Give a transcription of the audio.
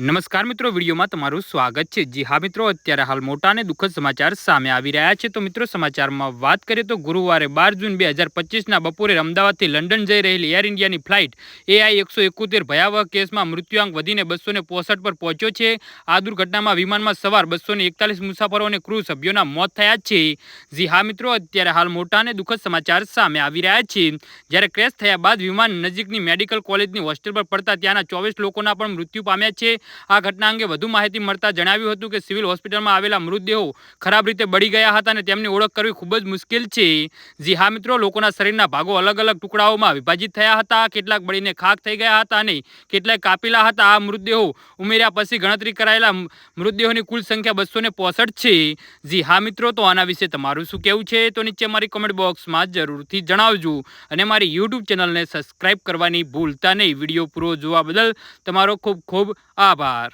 નમસ્કાર મિત્રો, વિડીયોમાં તમારું સ્વાગત છે. જી હા મિત્રો, અત્યારે હાલ મોટા અને દુઃખદ સમાચાર સામે આવી રહ્યા છે. તો મિત્રો, સમાચારમાં વાત કરીએ તો ગુરુવારે બાર જૂન બે હજાર પચીસના બપોરે અમદાવાદથી લંડન જઈ રહેલી એર ઇન્ડિયાની ફ્લાઇટ એઆઈ એકસો એકોતેર ભયાવહ કેસમાં મૃત્યુઆંક વધીને બસો ને પોસઠ પર પહોંચ્યો છે. આ દુર્ઘટનામાં વિમાનમાં સવાર બસો ને એકતાલીસ મુસાફરો અને ક્રૂ સભ્યોના મોત થયા છે. જી હા મિત્રો, અત્યારે હાલ મોટા અને દુઃખદ સમાચાર સામે આવી રહ્યા છે. જ્યારે ક્રેશ થયા બાદ વિમાન નજીકની મેડિકલ કોલેજની હોસ્ટેલ પર પડતા ત્યાંના ચોવીસ લોકોના પણ મૃત્યુ પામ્યા છે. આ ઘટના અંગે વધુ માહિતી મળતા જણાવ્યું હતું કે સિવિલ હોસ્પિટલમાં આવેલા મૃતદેહો ખરાબ રીતે બળી ગયા હતા અને તેમની ઓળખ કરવી ખૂબ જ મુશ્કેલ છે. જી હા મિત્રો, લોકોના શરીરના ભાગો અલગ અલગ ટુકડાઓમાં વિભાજિત થયા હતા. કેટલાક બળીને ખાક થઈ ગયા હતા અને કેટલાક કાપેલા હતા. આ મૃતદેહો ઉમેર્યા પછી ગણતરી કરાયેલા મૃતદેહોની કુલ સંખ્યા બસો ને છે. જી હા મિત્રો, તો આના વિશે તમારું શું કહેવું છે? તો નીચે મારી કોમેન્ટ બોક્સમાં જરૂરથી જણાવજો અને મારી યુટ્યુબ ચેનલને સબસ્ક્રાઇબ કરવાની ભૂલતા નહીં. વીડિયો પૂરો જોવા બદલ તમારો ખૂબ ખૂબ આભાર. আবার